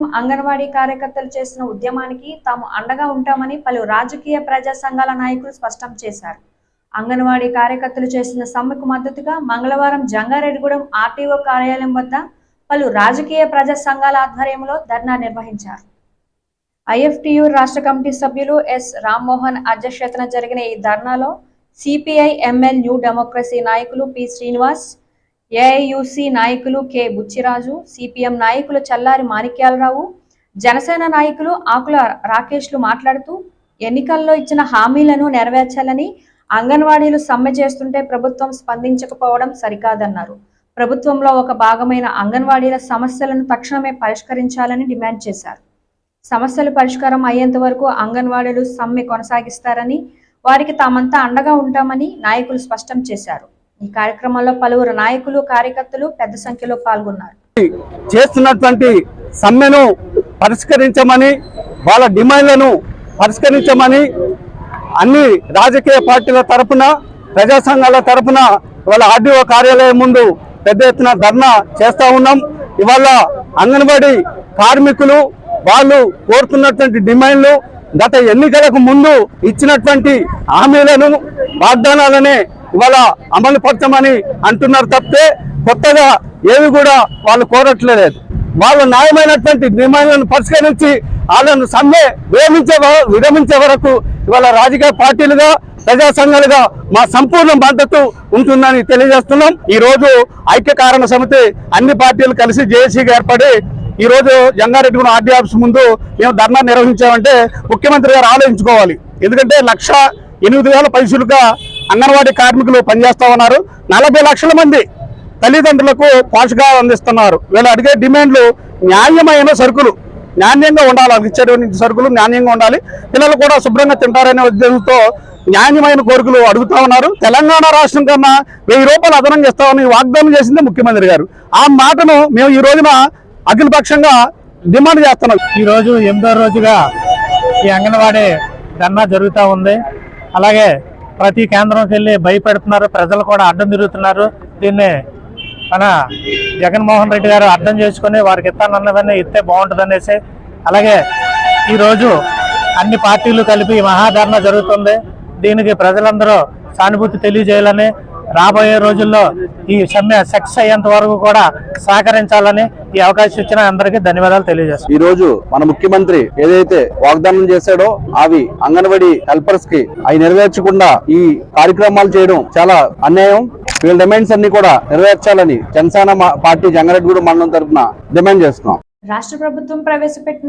అంగన్వాడీ కార్యకర్తలు చేసిన ఉద్యమానికి తాము అండగా ఉంటామని పలు రాజకీయ ప్రజా సంఘాల నాయకులు స్పష్టం చేశారు. అంగన్వాడీ కార్యకర్తలు చేసిన సమ్మెకు మద్దతుగా మంగళవారం జంగారెడ్డిగూడెం ఆర్టీఓ కార్యాలయం వద్ద పలు రాజకీయ ప్రజా సంఘాల ఆధ్వర్యంలో ధర్నా నిర్వహించారు. ఐఎఫ్టియు రాష్ట్ర కమిటీ సభ్యులు ఎస్ రామ్మోహన్ అధ్యక్షతన జరిగిన ఈ ధర్నాలో సిపిఐ ఎంఎల్ న్యూ డెమోక్రసీ నాయకులు పి శ్రీనివాస్ ఏఐయుసి నాయకులు కె బుచ్చిరాజు సిపిఎం నాయకులు చల్లారి మాణిక్యాలరావు జనసేన నాయకులు ఆకుల రాకేష్లు మాట్లాడుతూ ఎన్నికల్లో ఇచ్చిన హామీలను నెరవేర్చాలని అంగన్వాడీలు సమ్మె చేస్తుంటే ప్రభుత్వం స్పందించకపోవడం సరికాదన్నారు. ప్రభుత్వంలో ఒక భాగమైన అంగన్వాడీల సమస్యలను తక్షణమే పరిష్కరించాలని డిమాండ్ చేశారు. సమస్యలు పరిష్కారం అయ్యేంత వరకు అంగన్వాడీలు సమ్మె కొనసాగిస్తారని వారికి తామంతా అండగా ఉంటామని నాయకులు స్పష్టం చేశారు. ఈ కార్యక్రమంలో పలువురు నాయకులు కార్యకర్తలు పెద్ద సంఖ్యలో పాల్గొన్నారు. చేస్తున్నటువంటి సమ్మెను పరిష్కరించమని వాళ్ళ డిమాండ్లను పరిష్కరించమని అన్ని రాజకీయ పార్టీల తరపున ప్రజా సంఘాల తరపున ఇవాళ ఆర్డీఓ కార్యాలయం ముందు పెద్ద ఎత్తున ధర్నా చేస్తా ఉన్నాం. ఇవాళ అంగన్వాడీ కార్మికులు వాళ్ళు కోరుతున్నటువంటి డిమాండ్లు గత ఎన్నికలకు ముందు ఇచ్చినటువంటి హామీలను వాగ్దానాలనే ఇవాళ అమలు పరచమని అంటున్నారు తప్పితే కొత్తగా ఏవి కూడా వాళ్ళు కోరట్లేదు. వాళ్ళ న్యాయమైనటువంటి నియమాలను పరిష్కరించి వాళ్ళను సమ్మె విరమించే విరమించే వరకు ఇవాళ రాజకీయ పార్టీలుగా ప్రజా సంఘాలుగా మా సంపూర్ణ మద్దతు ఉంటుందని తెలియజేస్తున్నాం. ఈ రోజు ఐక్య కారణ సమితి అన్ని పార్టీలు కలిసి జేఏసీగా ఏర్పడి ఈ రోజు జంగారెడ్డిగూడ ఆర్డీ ఆఫీస్ ముందు మేము ధర్నా నిర్వహించామంటే ముఖ్యమంత్రి గారు ఆలోచించుకోవాలి. ఎందుకంటే లక్ష ఎనిమిది వేల పైసలుగా అంగన్వాడీ కార్మికులు పనిచేస్తూ ఉన్నారు. నలభై లక్షల మంది తల్లిదండ్రులకు పోషకాలు అందిస్తున్నారు. వీళ్ళు అడిగే డిమాండ్లు న్యాయమైన సరుకులు. నాణ్యంగా ఉండాలి. వాళ్ళకి ఇచ్చేటువంటి సరుకులు నాణ్యంగా ఉండాలి. పిల్లలు కూడా శుభ్రంగా తింటారనే ఉద్దేశంతో న్యాయమైన కోరికలు అడుగుతా ఉన్నారు. తెలంగాణ రాష్ట్రం కన్నా వెయ్యి రూపాయలు అదనంగా ఇస్తామని వాగ్దానం చేసింది ముఖ్యమంత్రి గారు. ఆ మాటను మేము ఈ రోజున అఖిలపక్షంగా డిమాండ్ చేస్తున్నాం. ఈ రోజు ఎనిమిదో రోజుగా ఈ అంగన్వాడీ ధర్నా జరుగుతూ ఉంది. అలాగే ప్రతి కేంద్రంకి వెళ్ళి భయపెడుతున్నారు. ప్రజలు కూడా అడ్డం తిరుగుతున్నారు. దీన్ని మన జగన్మోహన్ రెడ్డి గారు అర్థం చేసుకుని వారికి ఇస్తానన్నవన్నీ ఇస్తే బాగుంటుంది అనేసి అలాగే ఈరోజు అన్ని పార్టీలు కలిపి ఈ జరుగుతుంది. దీనికి ప్రజలందరూ సానుభూతి తెలియజేయాలని రాబోయే రోజుల్లో ఈ సమ్మె సక్సెస్ అయ్యేంత వరకు కూడా సహకరించాలని ఈ అవకాశం ఇచ్చిన అందరికీ ధన్యవాదాలు తెలియజేస్తాను ఈ రోజు మన ముఖ్యమంత్రి ఏదైతే వాగ్దానం చేశాడో అవి అంగన్వాడీ హెల్పర్స్కి అవి నెరవేర్చకుండా ఈ కార్యక్రమాలు చేయడం చాలా అన్యాయం. వీళ్ళ డిమాండ్స్ అన్ని కూడా నెరవేర్చాలని జనసేన మా- పార్టీ జంగారెడ్డిగూడ మండలం తరఫున డిమాండ్ చేస్తున్నాం. రాష్ట్ర ప్రభుత్వం ప్రవేశపెట్టిన